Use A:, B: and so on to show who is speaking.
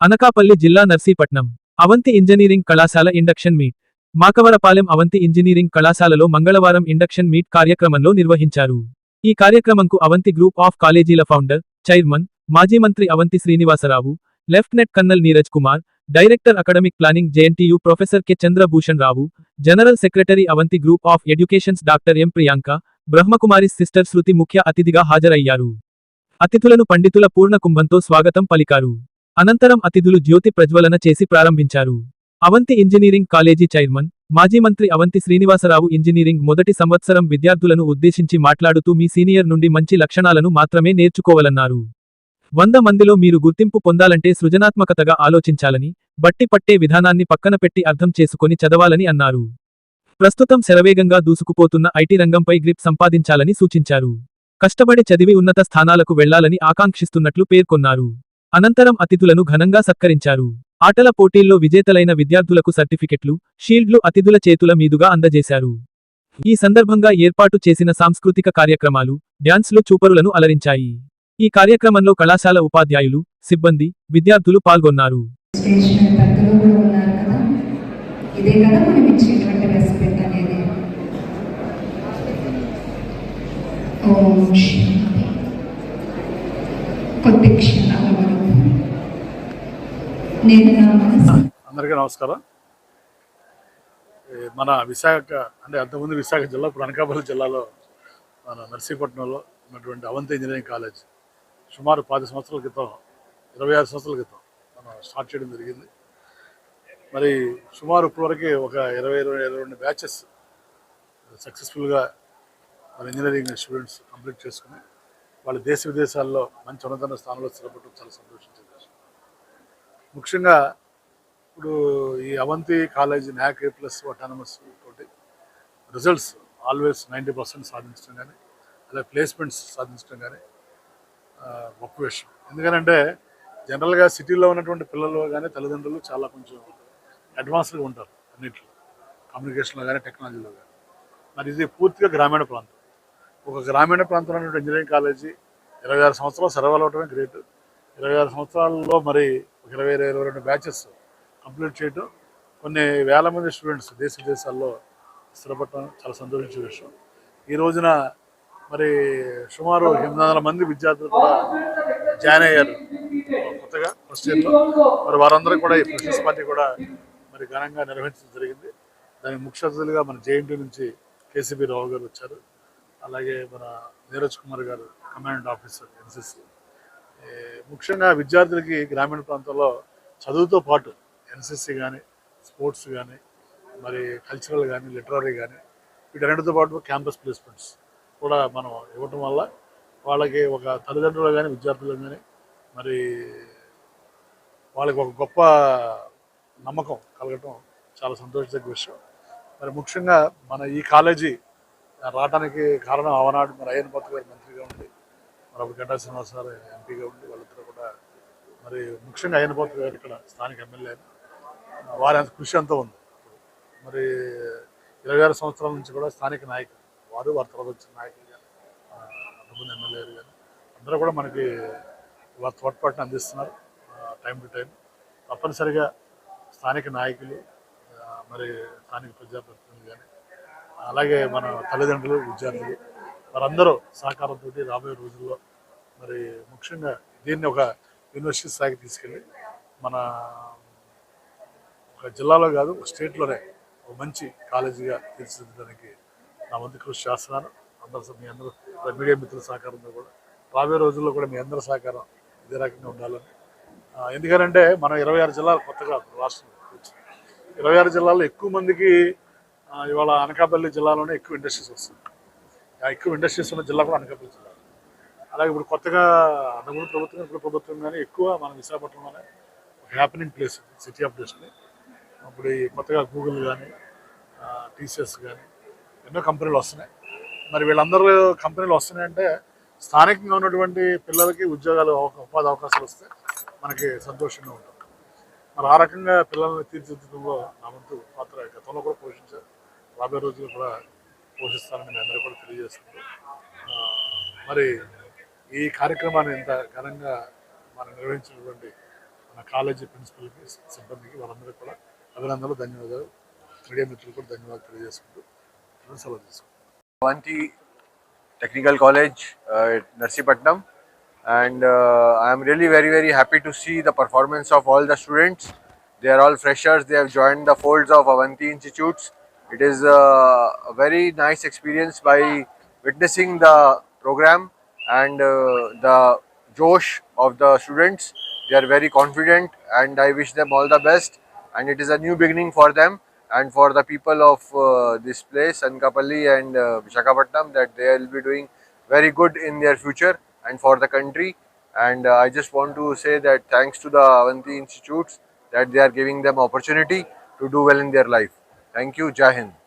A: అనకాపల్లి జిల్లా నర్సీపట్నం. అవంతి ఇంజనీరింగ్ కళాశాల induction meet. Makavarapalem Avanthi engineering కళాశాలలో మంగళవారం ఇండక్షన్ మీట్ కార్యక్రమంలో నిర్వహించారు. ఈ కార్యక్రమంకు అవంతి గ్రూప్ ఆఫ్ కాలేజీల ఫౌండర్ చైర్మన్ మాజీ మంత్రి Avanthi Srinivasarao lieutenant colonel Neeraj Kumar director academic planning JNTU professor K Chandrabhushan Rao general secretary Avanthi group of educations doctor M Priyanka Brahmakumari sister Shruti ముఖ్య అతిథిగా హాజరయ్యారు. అతిథులను పండితుల పూర్ణ కుంభంతో స్వాగతం పలికారు. అనంతరం అతిథులు జ్యోతి ప్రజ్వలన చేసి ప్రారంభించారు. అవంతి ఇంజనీరింగ్ కాలేజీ చైర్మన్ మాజీ మంత్రి అవంతి శ్రీనివాసరావు ఇంజనీరింగ్ మొదటి సంవత్సరం విద్యార్థులను ఉద్దేశించి మాట్లాడుతూ మీ సీనియర్ నుండి మంచి లక్షణాలను మాత్రమే నేర్చుకోవాలన్నారు. వంద మందిలో మీరు గుర్తింపు పొందాలంటే సృజనాత్మకతగా ఆలోచించాలని బట్టి పట్టే విధానాన్ని పక్కన పెట్టి అర్థం చేసుకొని చదవాలని అన్నారు. ప్రస్తుతం శరవేగంగా దూసుకుపోతున్న ఐటీ రంగంపై గ్రిప్ సంపాదించాలని సూచించారు. కష్టపడి చదివి ఉన్నత స్థానాలకు వెళ్ళాలని ఆకాంక్షిస్తున్నట్లు పేర్కొన్నారు. అనంతరం అతిథులను ఘనంగా సత్కరించారు. ఆటల పోటీల్లో విజేతలైన విద్యార్థులకు సర్టిఫికెట్లు షీల్డ్లు అతిథుల చేతుల మీదుగా అందజేశారు. ఈ సందర్భంగా ఏర్పాటు చేసిన సాంస్కృతిక కార్యక్రమాలు డ్యాన్స్లు చూపరులను అలరించాయి. ఈ కార్యక్రమంలో కళాశాల ఉపాధ్యాయులు సిబ్బంది విద్యార్థులు పాల్గొన్నారు.
B: ఇదే కదా మనం ఇచ్చేటువంటి రెస్పెక్ట్ అనేది. ఓం కొద్ది క్షణం
C: అందరికీ నమస్కారం. మన విశాఖ అంటే అంతకుముందు విశాఖ జిల్లా ఇప్పుడు అనకాపల్లి జిల్లాలో మన నర్సీపట్నంలో ఉన్నటువంటి అవంతి ఇంజనీరింగ్ కాలేజ్ సుమారు పది సంవత్సరాల క్రితం ఇరవై ఆరు సంవత్సరాల క్రితం మనం స్టార్ట్ చేయడం జరిగింది. మరి సుమారు ఇప్పటివరకు ఒక ఇరవై ఇరవై ఇరవై రెండు బ్యాచెస్ సక్సెస్ఫుల్గా మన ఇంజనీరింగ్ స్టూడెంట్స్ కంప్లీట్ చేసుకుని వాళ్ళు దేశ విదేశాల్లో మంచి ఉన్నత స్థానంలో స్థిరపడటం చాలా సంతోషించింది. ముఖ్యంగా ఇప్పుడు ఈ Avanthi college NAAC A plus autonomous తోటి రిజల్ట్స్ ఆల్వేస్ నైంటీ పర్సెంట్ సాధించడం కానీ అలాగే ప్లేస్మెంట్స్ సాధించడం కానీ గొప్ప విషయం. ఎందుకంటే జనరల్గా సిటీలో ఉన్నటువంటి పిల్లలు కానీ తల్లిదండ్రులు చాలా కొంచెం అడ్వాన్స్డ్గా ఉంటారు అన్నింటిలో. కమ్యూనికేషన్లో కానీ టెక్నాలజీలో కానీ. మరి ఇది పూర్తిగా గ్రామీణ ప్రాంతం. ఒక గ్రామీణ ప్రాంతంలో ఉన్నటువంటి ఇంజనీరింగ్ కాలేజీ ఇరవై ఆరు సంవత్సరాలు సర్వాలు అవటమే గ్రేట్ ఇరవై ఆరు సంవత్సరాల్లో మరి ఒక ఇరవై ఇరవై రెండు బ్యాచెస్ కంప్లీట్ చేయడం కొన్ని వేల మంది స్టూడెంట్స్ దేశ విదేశాల్లో స్థిరపడటం చాలా సంతోషించే విషయం. ఈ రోజున మరి సుమారు ఎనిమిది వందల మంది విద్యార్థులు కూడా జాయిన్ అయ్యారు. కొత్తగా ఫస్ట్ ఇయర్లో మరి వారందరూ కూడా ఈ ఫ్రెషర్స్ పార్టీ కూడా మరి ఘనంగా నిర్వహించడం జరిగింది. దానికి ముఖ్య అతిథులుగా మన జేఎన్టీ నుంచి కేసీబీ రావు గారు వచ్చారు. అలాగే మన నీరజ్ కుమార్ గారు కమాండ్ ఆఫీసర్ ఎన్సిసి ముఖ్యంగా విద్యార్థులకి గ్రామీణ ప్రాంతాల్లో చదువుతో పాటు ఎన్సిసి కానీ స్పోర్ట్స్ కానీ మరి కల్చరల్ కానీ లిటరరీ కానీ వీటన్నిటితో పాటు క్యాంపస్ ప్లేస్మెంట్స్ కూడా మనం ఇవ్వటం వల్ల వాళ్ళకి ఒక తల్లిదండ్రులు కానీ విద్యార్థులు కానీ మరి వాళ్ళకి ఒక గొప్ప నమ్మకం కలగటం చాలా సంతోషదగ్గ విషయం. మరి ముఖ్యంగా మన ఈ కాలేజీ రావడానికి కారణం అవనాడు మరి అయ్యన్ పత్ర గారు మంత్రిగా ఉండి మరి గడ్డా గంటా గారు ఎంపీగా ఉండి వాళ్ళిద్దరూ కూడా మరి ముఖ్యంగా అయ్యన్ పత్ర గారు ఇక్కడ స్థానిక ఎమ్మెల్యే. వారి అంత కృషి అంతా ఉంది. మరి ఇరవై ఆరు సంవత్సరాల నుంచి కూడా స్థానిక నాయకులు వారు వారి తర్వాత వచ్చిన నాయకులు కానీ అంతకుముందు ఎమ్మెల్యేలు కానీ అందరూ కూడా మనకి వారి తోడ్పాటును అందిస్తున్నారు టైం టు టైం తప్పనిసరిగా స్థానిక నాయకులు మరి స్థానిక ప్రజాప్రతినిధులు కానీ అలాగే మన తల్లిదండ్రులు విద్యార్థులు వారందరూ సహకారంతో రాబోయే రోజుల్లో మరి ముఖ్యంగా దీన్ని ఒక యూనివర్సిటీ స్థాయికి తీసుకెళ్ళి మన ఒక జిల్లాలో కాదు ఒక స్టేట్లోనే ఒక మంచి కాలేజీగా తీర్చిదిద్దడానికి నా వంతు కృషి చేస్తున్నాను అందరూ మీ అందరూ మీడియా మిత్రుల సహకారంతో కూడా రాబోయే రోజుల్లో కూడా మీ అందరి సహకారం ఇదే రకంగా ఉండాలని. ఎందుకంటే మనం ఇరవై ఆరు జిల్లాలు కొత్తగా రాష్ట్రం వచ్చింది. ఇరవై ఆరు జిల్లాల్లో ఎక్కువ మందికి ఇవాళ అనకాపల్లి జిల్లాలోనే ఎక్కువ ఇండస్ట్రీస్ వస్తుంది ఎక్కువ ఇండస్ట్రీస్ ఉన్న జిల్లా కూడా అనకాపల్లి జిల్లా. అలాగే ఇప్పుడు కొత్తగా అంతకుముందు ప్రభుత్వం ఇప్పుడు ప్రభుత్వం కానీ ఎక్కువ మన విశాఖపట్నంలోనే ఒక happening place city of destiny ఇప్పుడు ఈ కొత్తగా గూగుల్ కానీ టీసీఎస్ కానీ ఎన్నో కంపెనీలు వస్తున్నాయి. మరి వీళ్ళందరూ కంపెనీలు వస్తున్నాయంటే స్థానికంగా ఉన్నటువంటి పిల్లలకి ఉద్యోగాలు ఉపాధి అవకాశాలు వస్తే మనకి సంతోషంగా ఉంటుంది. మరి ఆ రకంగా పిల్లల్ని తీర్చిదిద్దడంలో నా వంతు పాత్ర గతంలో కూడా పోషించారు. రాబోయే రోజులు కూడా పోషిస్తానని మీ అందరూ కూడా తెలియజేస్తున్నారు మరి ఈ కార్యక్రమాన్ని ఎంత ఘనంగా మనం నిర్వహించినటువంటి మన కాలేజీ ప్రిన్సిపల్కి సిబ్బందికి వాళ్ళందరికీ కూడా అభినందనలు ధన్యవాదాలు. మీడియా మిత్రులు కూడా ధన్యవాదాలు తెలియజేసుకుంటూ సెలవు తీసుకుంటాం.
D: Technical college Narsipatnam. And I'm really very very happy to see the performance of all the students they are all freshers they have join the folds of Avanthi institutes it is very nice experience by witnessing the programme and uh, the josh of the students. They are very confident and I wish them all the best. And it is a new beginning for them and for the people of uh, this place, Ankapalli and uh, that they will be doing very good in their future and for the country. And uh, I just want to say that thanks to the Avanti Institutes that they are giving them opportunity to do well in their life. Thank you, Jai Hind.